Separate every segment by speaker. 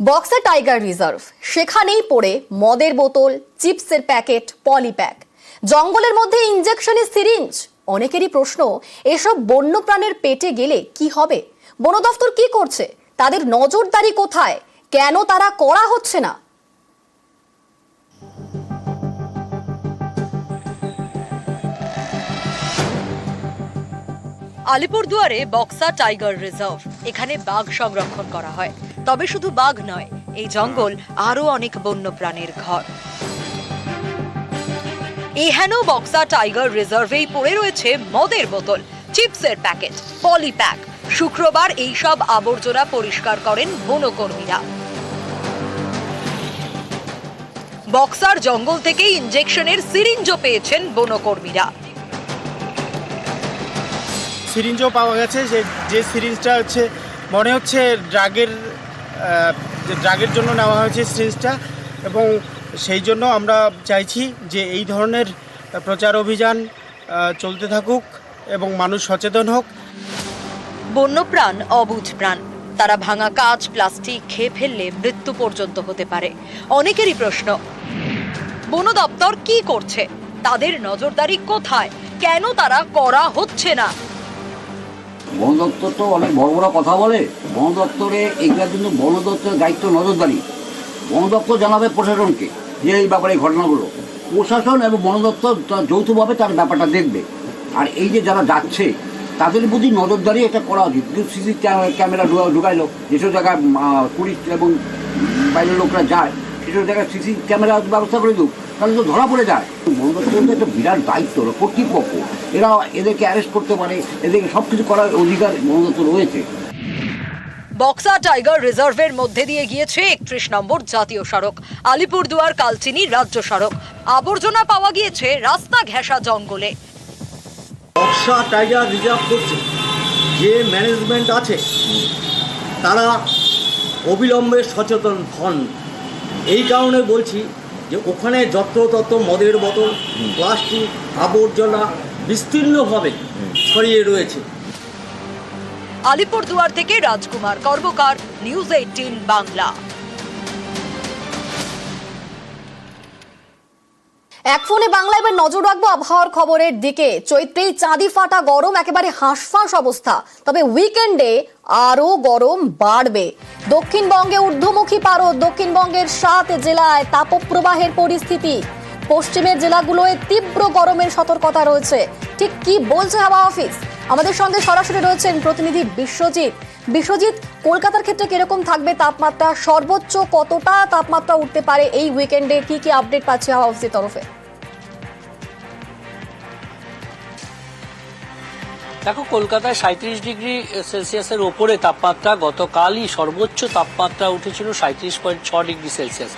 Speaker 1: Buxa tiger reserve. সেখানেই পড়ে মদের বোতল, চিপসের প্যাকেট পলিপ্যাক জঙ্গলের মধ্যে ইঞ্জেকশনের সিরিঞ্জ? অনেকেরই প্রশ্ন, এসব বন্যপ্রাণের পেটে গেলে কি হবে? বন দফতর কি করছে? তাদের নজরদারি কোথায়? কেন তারা করা হচ্ছে না?
Speaker 2: আলিপুরদুয়ারে বক্সা টাইগার রিজার্ভ। এখানে বাঘ সংরক্ষণ করা হয়। তবে শুধু বাঘ নয় এই জঙ্গল আরও অনেক বন্য প্রাণীর ঘর। এহেন বক্সা টাইগার রিজার্ভেই পড়ে রয়েছে মদের বোতল চিপসের প্যাকেট পলিপ্যাক শুক্রবার এইসব আবর্জনা পরিষ্কার করেন বনকর্মীরা। বক্সার জঙ্গল থেকে ইঞ্জেকশনের সিরিঞ্জও পেয়েছেন বনকর্মীরা।
Speaker 3: সিরিঞ্জও পাওয়া গেছে যে যে সিরিঞ্জটা হচ্ছে মনে হচ্ছে ড্রাগের ড্রাগের জন্য নেওয়া হয়েছে সিরিঞ্জটা এবং সেই জন্য আমরা চাইছি যে এই ধরনের প্রচার অভিযান চলতে থাকুক এবং মানুষ সচেতন হোক।
Speaker 2: বন্যপ্রাণ অবুঝ প্রাণ। তারা ভাঙা কাজ প্লাস্টিক খেয়ে ফেললে মৃত্যু পর্যন্ত হতে পারে। অনেকেরই প্রশ্ন, বন দপ্তর কি করছে? তাদের নজরদারি কোথায়? কেন তারা করা হচ্ছে না?
Speaker 4: বন দপ্তর তো অনেক বড় বড় কথা বলে। বন দপ্তরে এগুলোর জন্য বন দপ্তরের দায়িত্ব নজরদারি। বন দপ্তর জানাবে প্রশাসনকে যে এই ব্যাপারে এই ঘটনাগুলো। প্রশাসন এবং বন দপ্তর যৌথভাবে তার ব্যাপারটা দেখবে। আর এই যে যারা যাচ্ছে, তাদের প্রতি নজরদারি এটা করা উচিত। সিসি ক্যামেরা ঢুকাইলো, যেসব জায়গায় টুরিস্ট এবং বাইরের লোকরা যায়, সেসব জায়গায় সিসি ক্যামেরা ব্যবস্থা করে দিক তাহলে তো ধরা পড়ে যায়। দপ্তরের একটা বিরাট দায়িত্ব কর্তৃপক্ষ। এরা এদেরকে অ্যারেস্ট করতে পারে এদেরকে সব কিছু করার অধিকার বন রয়েছে।
Speaker 2: বক্সা টাইগার রিজার্ভের মধ্যে দিয়ে গিয়েছে একত্রিশ নম্বর জাতীয় সড়ক। আলিপুরদুয়ার কালচিনি রাজ্য সড়ক। আবর্জনা পাওয়া গিয়েছে রাস্তা ঘেঁষা জঙ্গলে।
Speaker 5: বক্সা টাইগার রিজার্ভ করছে। যে ম্যানেজমেন্ট আছে তারা অবিলম্বে সচেতন হন। এই কারণে বলছি যে ওখানে যত্রতত্র মদের বোতল প্লাস্টিক আবর্জনা বিস্তীর্ণভাবে ছড়িয়ে রয়েছে।
Speaker 2: আলিপুরদুয়ার থেকে রাজকুমার কর্মকার নিউজ এইটিন বাংলা।
Speaker 1: এক ফোনে বাংলা এবার নজর রাখব আবহাওয়ার খবরের দিকে। চৈত্রেই চাঁদি ফাটা গরম, একেবারে হাঁসফাঁস অবস্থা। তবে উইকেন্ডে আরও গরম বাড়বে। দক্ষিণবঙ্গে ঊর্ধ্বমুখী পারদ দক্ষিণবঙ্গের সাত জেলায় তাপপ্রবাহের পরিস্থিতি। পশ্চিমের জেলাগুলোয় তীব্র গরমের সতর্কতা রয়েছে। ঠিক কি বলছে হাওয়া অফিস? আমাদের সঙ্গে সরাসরি রয়েছেন প্রতিনিধি বিশ্বজিৎ। বিশ্বজিৎ, কলকাতার ক্ষেত্রে কীরকম থাকবে তাপমাত্রা? সর্বোচ্চ কতটা তাপমাত্রা উঠতে পারে এই উইকেন্ডে কি কি আপডেট পাচ্ছে হাওয়া অফিসের তরফে?
Speaker 6: দেখো, কলকাতায় সাঁত্রিশ ডিগ্রি সেলসিয়াসের ওপরে তাপমাত্রা গতকালই সর্বোচ্চ তাপমাত্রা উঠেছিল সাঁত্রিশ পয়েন্ট ছ ডিগ্রি সেলসিয়াস।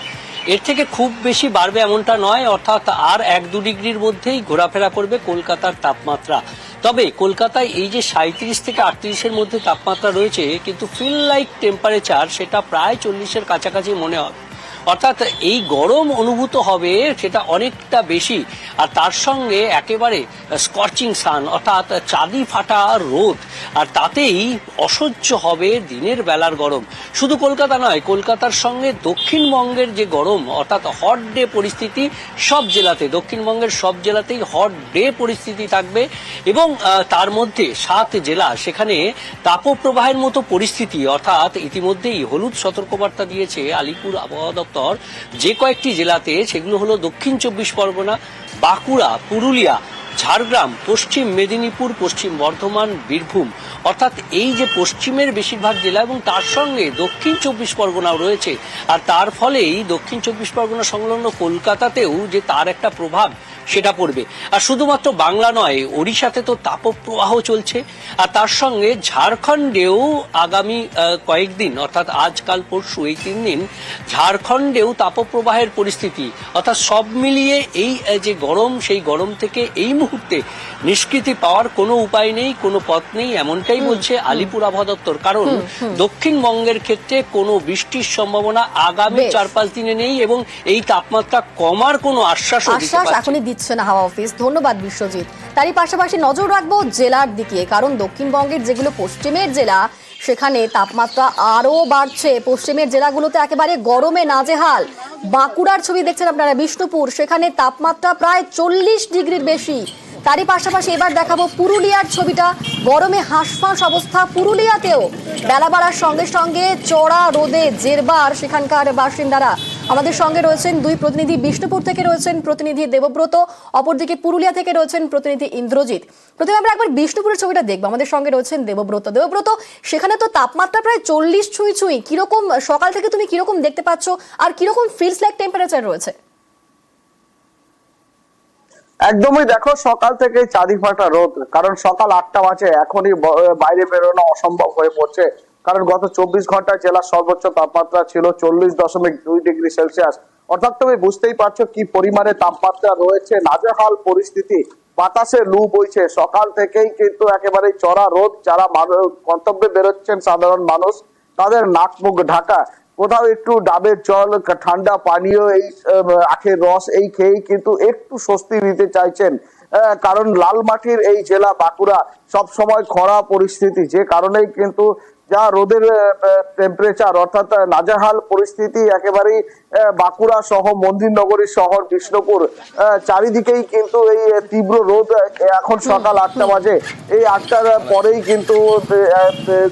Speaker 6: এর থেকে খুব বেশি বাড়বে এমনটা নয়, অর্থাৎ আর এক দু ডিগ্রির মধ্যেই ঘোরাফেরা করবে কলকাতার তাপমাত্রা। তবে কলকাতায় এই যে সাঁত্রিশ থেকে আটত্রিশের মধ্যে তাপমাত্রা রয়েছে, কিন্তু ফিল লাইক টেম্পারেচার সেটা প্রায় চল্লিশের কাছাকাছি মনে হবে অর্থাৎ এই গরম অনুভূত হবে সেটা অনেকটা বেশি। আর তার সঙ্গে একেবারে স্কর্চিং সান, অর্থাৎ চাঁদি ফাটা রোদ। আর তাতেই অসহ্য হবে দিনের বেলার গরম। শুধু কলকাতা নয়, কলকাতার সঙ্গে দক্ষিণবঙ্গের যে গরম, অর্থাৎ হট ডে পরিস্থিতি সব জেলাতে, দক্ষিণবঙ্গের সব জেলাতেই হট ডে পরিস্থিতি থাকবে। এবং তার মধ্যে সাত জেলা, সেখানে তাপপ্রবাহের মতো পরিস্থিতি, অর্থাৎ ইতিমধ্যেই হলুদ সতর্কবার্তা দিয়েছে আলিপুর আবহাওয়া দপ্তর। যে কয়েকটি জেলাতে সেগুলো হলো দক্ষিণ চব্বিশ পরগনা বাঁকুড়া পুরুলিয়া ঝাড়গ্রাম, পশ্চিম মেদিনীপুর, পশ্চিম বর্ধমান, বীরভূম। অর্থাৎ এই যে পশ্চিমের বেশিরভাগ জেলা এবং তার সঙ্গে দক্ষিণ চব্বিশ পরগনাও রয়েছে। আর তার ফলেই দক্ষিণ চব্বিশ পরগনা সংলগ্ন কলকাতাতেও যে তার একটা প্রভাব, সেটা পড়বে। আর শুধুমাত্র বাংলা নয়, ওড়িশাতে তো তাপপ্রবাহ চলছে। আর তার সঙ্গে ঝাড়খণ্ডেও আগামী কয়েকদিন, অর্থাৎ আজকাল পরশু এই তিন দিন, ঝাড়খণ্ডেও তাপপ্রবাহের পরিস্থিতি। অর্থাৎ সব মিলিয়ে এই যে গরম, সেই গরম থেকে এই মুহূর্তে নিষ্কৃতি পাওয়ার কোনো উপায় নেই কোনো পথ নেই এমনটাই বলছে আলিপুর আবহাওয়া দপ্তর কারণ দক্ষিণবঙ্গের ক্ষেত্রে কোনো বৃষ্টির সম্ভাবনা আগামী চার পাঁচ দিনে নেই এবং এই তাপমাত্রা কমার কোনো আশ্বাসও দিতে
Speaker 1: আশ্বাস এখনই দিচ্ছে না হাওয়া অফিস। ধন্যবাদ বিশ্বজিৎ। তারই পাশাপাশি নজর রাখব জেলার দিকে কারণ দক্ষিণবঙ্গের যেগুলো পশ্চিমের জেলা সেখানে তাপমাত্রা আরও বাড়ছে। পশ্চিমের জেলাগুলোতে একেবারে গরমে নাজেহাল। বাঁকুড়ার ছবি দেখছেন আপনারা বিষ্ণুপুর। সেখানে তাপমাত্রা প্রায় চল্লিশ ডিগ্রির বেশি। তারই পাশাপাশি এবার দেখাবো পুরুলিয়ার ছবিটা। গরমে হাঁসফাঁস অবস্থা পুরুলিয়াতেও। বেলা বাড়ার সঙ্গে সঙ্গে চড়া রোদে জেরবার সেখানকার বাসিন্দারা। আমাদের সঙ্গে রয়েছেন দুই প্রতিনিধি, বিষ্ণুপুর থেকে রয়েছেন প্রতিনিধি দেবব্রত, অপরদিকে পুরুলিয়া থেকে রয়েছেন প্রতিনিধি ইন্দ্রজিৎ। প্রথমে আমরা একবার বিষ্ণুপুরের ছবিটা দেখব। আমাদের সঙ্গে রয়েছেন দেবব্রত। দেবব্রত, সেখানে তো তাপমাত্রা প্রায় চল্লিশ ছুঁই ছুঁই। কীরকম, সকাল থেকে তুমি কীরকম দেখতে পাচ্ছ? আর কীরকম ফিলস লাইক টেম্পারেচার রয়েছে?
Speaker 7: একদমই দেখো, সকাল থেকে চাঁদি ফাটা রোদ। কারণ সকাল আটটা বাজে, এখনই বাইরে বেরোনো অসম্ভব হয়ে পড়ছে। কারণ গত চব্বিশ ঘন্টায় জেলার সর্বোচ্চ তাপমাত্রা ছিল চল্লিশ দশমিক দুই ডিগ্রি সেলসিয়াস। অর্থাৎ তুমি বুঝতেই পারছ কি পরিমাণে তাপমাত্রা রয়েছে। নাজেহাল পরিস্থিতি, বাতাসে লু বইছে। সকাল থেকেই কিন্তু একেবারে চড়া রোদ। যারা গন্তব্যে বেরোচ্ছেন সাধারণ মানুষ, তাদের নাক মুখ ঢাকা। কোথাও একটু ডাবের জল ঠান্ডা পানীয়, এই আখের রস, এই খেয়েই কিন্তু একটু স্বস্তি নিতে চাইছেন। কারণ লাল মাটির এই জেলা বাঁকুড়া সব সময় খরা পরিস্থিতি। যে কারণেই কিন্তু যা রোদের টেম্পারেচার অর্থাৎ নাজেহাল পরিস্থিতি একেবারেই বাঁকুড়া সহ মন্দিরনগরী শহর বিষ্ণুপুর। চারিদিকেই কিন্তু এই তীব্র রোদ এখন সকাল আটটা বাজে। এই আটটার পরেই কিন্তু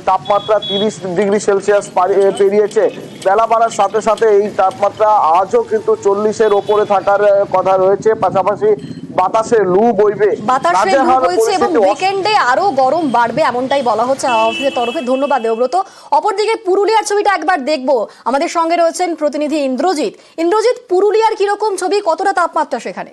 Speaker 7: তাপমাত্রা তিরিশ ডিগ্রি সেলসিয়াস পারি- পেরিয়েছে। বেলা বাড়ার সাথে সাথে এই তাপমাত্রা আজও কিন্তু চল্লিশের ওপরে থাকার কথা রয়েছে। পাশাপাশি বাতাসে লু বইবে।
Speaker 1: বাতাসে লু বইছে এবং উইকেন্ডে আরও গরম বাড়বে এমনটাই বলা হচ্ছে হাওয়া অফিসের তরফে। ধন্যবাদ দেবব্রত। অপরদিকে পুরুলিয়ার ছবিটা একবার দেখব। আমাদের সঙ্গে রয়েছেন প্রতিনিধি ইন্দ্রজিৎ। ইন্দ্রজিৎ পুরুলিয়ার কীরকম ছবি? কতটা তাপমাত্রা সেখানে?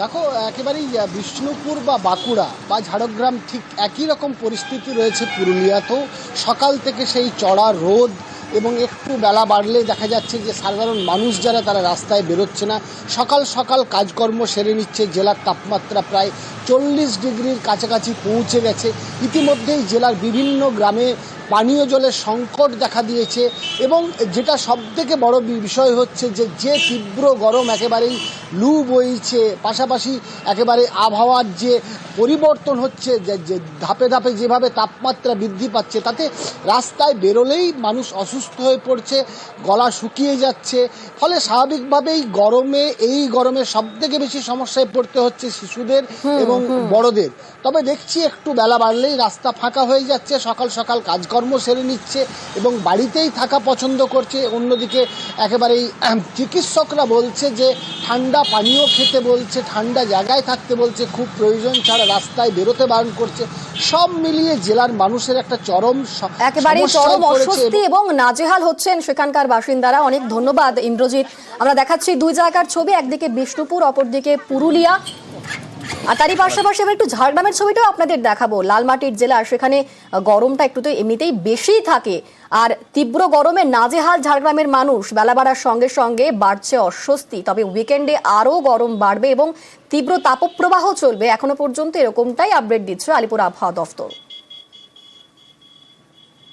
Speaker 8: দেখো একেবারেই বিষ্ণুপুর বা বাঁকুড়া বা ঝাড়গ্রাম ঠিক একই রকম পরিস্থিতি রয়েছে পুরুলিয়াতেও। সকাল থেকে সেই চড়া রোদ এবং একটু বেলা বাড়লে দেখা যাচ্ছে যে সাধারণ মানুষ যারা, তারা রাস্তায় বেরোচ্ছে না। সকাল সকাল কাজকর্ম সেরে নিচ্ছে, জেলার তাপমাত্রা প্রায় চল্লিশ ডিগ্রির কাছাকাছি পৌঁছে গেছে। ইতিমধ্যেই জেলার বিভিন্ন গ্রামে পানীয় জলের সংকট দেখা দিয়েছে এবং যেটা সবথেকে বড় বিষয় হচ্ছে যে যে তীব্র গরম একেবারেই লু বইছে পাশাপাশি একেবারে আবহাওয়ার যে পরিবর্তন হচ্ছে যে ধাপে ধাপে যেভাবে তাপমাত্রা বৃদ্ধি পাচ্ছে তাতে রাস্তায় বেরোলেই মানুষ অসুস্থ হয়ে পড়ছে গলা শুকিয়ে যাচ্ছে। ফলে স্বাভাবিকভাবেই গরমে এই গরমে সবথেকে বেশি সমস্যায় পড়তে হচ্ছে শিশুদের এবং বড়দের। তবে দেখছি একটু বেলা বাড়লেই রাস্তা ফাঁকা হয়ে যাচ্ছে সকাল সকাল কাজকর্ম সেরে নিচ্ছে এবং বাড়িতেই থাকা পছন্দ করছে। অন্যদিকে একেবারেই চিকিৎসকরা বলছে যে ঠান্ডা পানীয় খেতে বলছে ঠান্ডা জায়গায় থাকতে বলছে খুব প্রয়োজন ছাড়া রাস্তায় বেরোতে বারণ করছে। সব মিলিয়ে জেলার মানুষের একটা চরম
Speaker 1: একেবারে চরম অস্বস্তি এবং নাজেহাল হচ্ছেন সেখানকার বাসিন্দারা। অনেক ধন্যবাদ ইন্দ্রজিৎ। আমরা দেখাচ্ছি দুই জায়গার ছবি একদিকে বিষ্ণুপুর অপরদিকে পুরুলিয়া। আর তারই পাশাপাশি এবার একটু ঝাড়গ্রামের ছবিটাও আপনাদের দেখাবো। লালমাটির জেলা, সেখানে গরমটা একটু তো এমনিতেই বেশিই থাকে। আর তীব্র গরমে নাজেহাল ঝাড়গ্রামের মানুষ। বেলা বাড়ার সঙ্গে সঙ্গে বাড়ছে অস্বস্তি। তবে উইকেন্ডে আরও গরম বাড়বে এবং তীব্র তাপপ্রবাহ চলবে। এখনও পর্যন্ত এরকমটাই আপডেট দিচ্ছে আলিপুর আবহাওয়া দফতর।